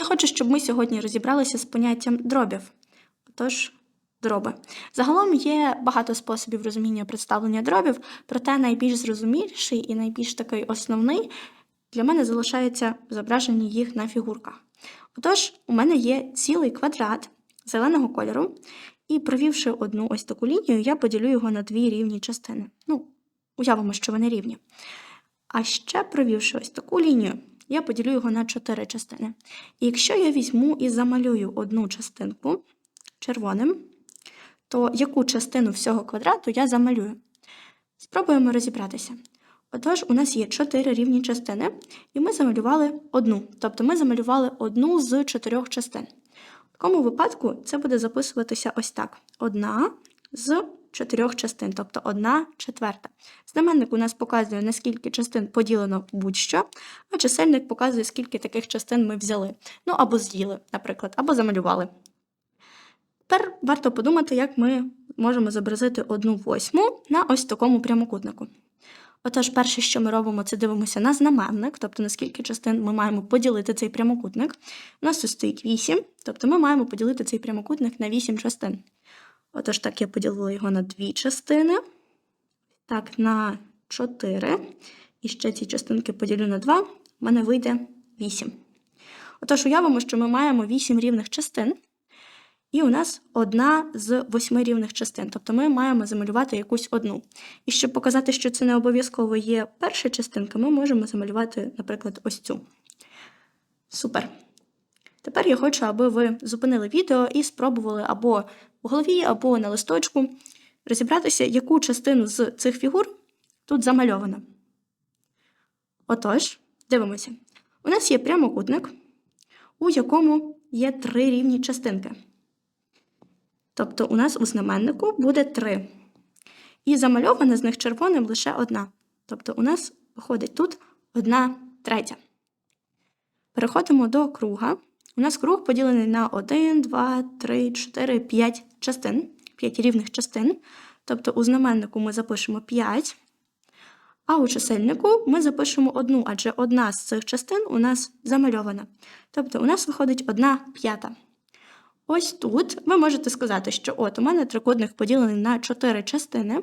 Я хочу, щоб ми сьогодні розібралися з поняттям дробів. Отож, дроби. Загалом є багато способів розуміння представлення дробів, проте найбільш зрозуміліший і найбільш такий основний для мене залишається зображення їх на фігурках. Отож, у мене є цілий квадрат зеленого кольору, і провівши одну ось таку лінію, я поділю його на дві рівні частини. Ну, уявимо, що вони рівні. А ще провівши ось таку лінію, я поділю його на чотири частини. І якщо я візьму і замалюю одну частинку червоним, то яку частину всього квадрату я замалюю? Спробуємо розібратися. Отож, у нас є чотири рівні частини, і ми замалювали одну. Тобто ми замалювали одну з чотирьох частин. В такому випадку це буде записуватися ось так: одна з чотирьох частин, тобто одна четверта. Знаменник у нас показує, наскільки частин поділено будь-що, а чисельник показує, скільки таких частин ми взяли. Ну або з'їли, наприклад, або замалювали. Тепер варто подумати, як ми можемо зобразити одну восьму на ось такому прямокутнику. Отож, перше, що ми робимо, це дивимося на знаменник, тобто на скільки частин ми маємо поділити цей прямокутник. У нас тут стоїть 8, тобто ми маємо поділити цей прямокутник на 8 частин. Отож, так, я поділила його на дві частини, так, на 4. І ще ці частинки поділю на 2, в мене вийде 8. Отож, уявимо, що ми маємо 8 рівних частин. І у нас одна з восьми рівних частин, тобто ми маємо замалювати якусь одну. І щоб показати, що це не обов'язково є перша частинка, ми можемо замалювати, наприклад, ось цю. Супер. Тепер я хочу, аби ви зупинили відео і спробували або в голові, або на листочку розібратися, яку частину з цих фігур тут замальовано. Отож, дивимося. У нас є прямокутник, у якому є три рівні частинки. Тобто у нас у знаменнику буде 3. І замальована з них червоним лише одна. Тобто у нас виходить тут одна третя. Переходимо до круга. У нас круг поділений на 1, 2, 3, 4, 5 частин, 5 рівних частин. Тобто у знаменнику ми запишемо 5, а у чисельнику ми запишемо одну, адже одна з цих частин у нас замальована. Тобто у нас виходить одна п'ята. Ось тут ви можете сказати, що от у мене трикутник поділений на 4 частини,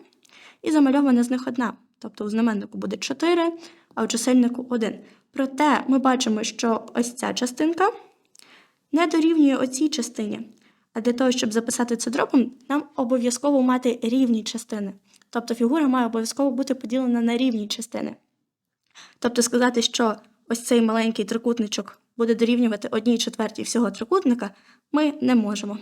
і замальована з них одна. Тобто у знаменнику буде 4, а у чисельнику 1. Проте ми бачимо, що ось ця частинка не дорівнює оцій частині. А для того, щоб записати це дробом, нам обов'язково мати рівні частини. Тобто фігура має обов'язково бути поділена на рівні частини. Тобто сказати, що ось цей маленький трикутничок буде дорівнювати одній четвертій всього трикутника, ми не можемо.